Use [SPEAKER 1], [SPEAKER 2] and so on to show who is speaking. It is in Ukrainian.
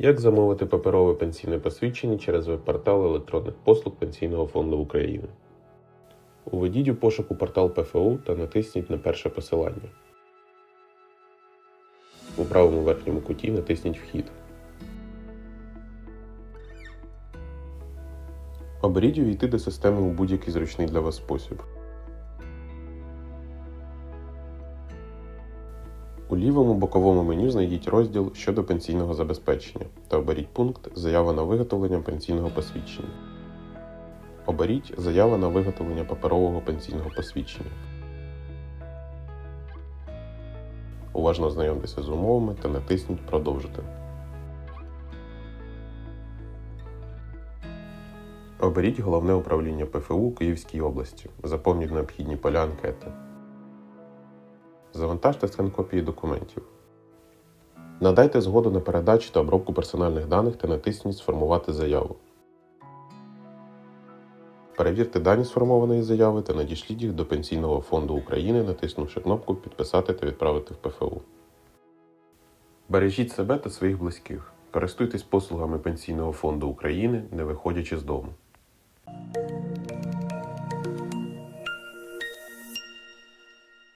[SPEAKER 1] Як замовити паперове пенсійне посвідчення через веб-портал електронних послуг Пенсійного фонду України? Уведіть у пошуку портал ПФУ та натисніть на перше посилання. У правому верхньому куті натисніть Вхід. Оберіть увійти до системи у будь-який зручний для вас спосіб. У лівому боковому меню знайдіть розділ щодо пенсійного забезпечення та оберіть пункт Заява на виготовлення пенсійного посвідчення. Оберіть Заява на виготовлення паперового пенсійного посвідчення. Уважно ознайомтеся з умовами та натисніть Продовжити. Оберіть головне управління ПФУ Київській області. Заповніть необхідні поля анкети. Завантажте скан копії документів. Надайте згоду на передачу та обробку персональних даних та натисніть Сформувати заяву. Перевірте дані сформованої заяви та надішліть їх до Пенсійного фонду України, натиснувши кнопку Підписати та відправити в ПФУ. Бережіть себе та своїх близьких. Користуйтесь послугами Пенсійного фонду України, не виходячи з дому.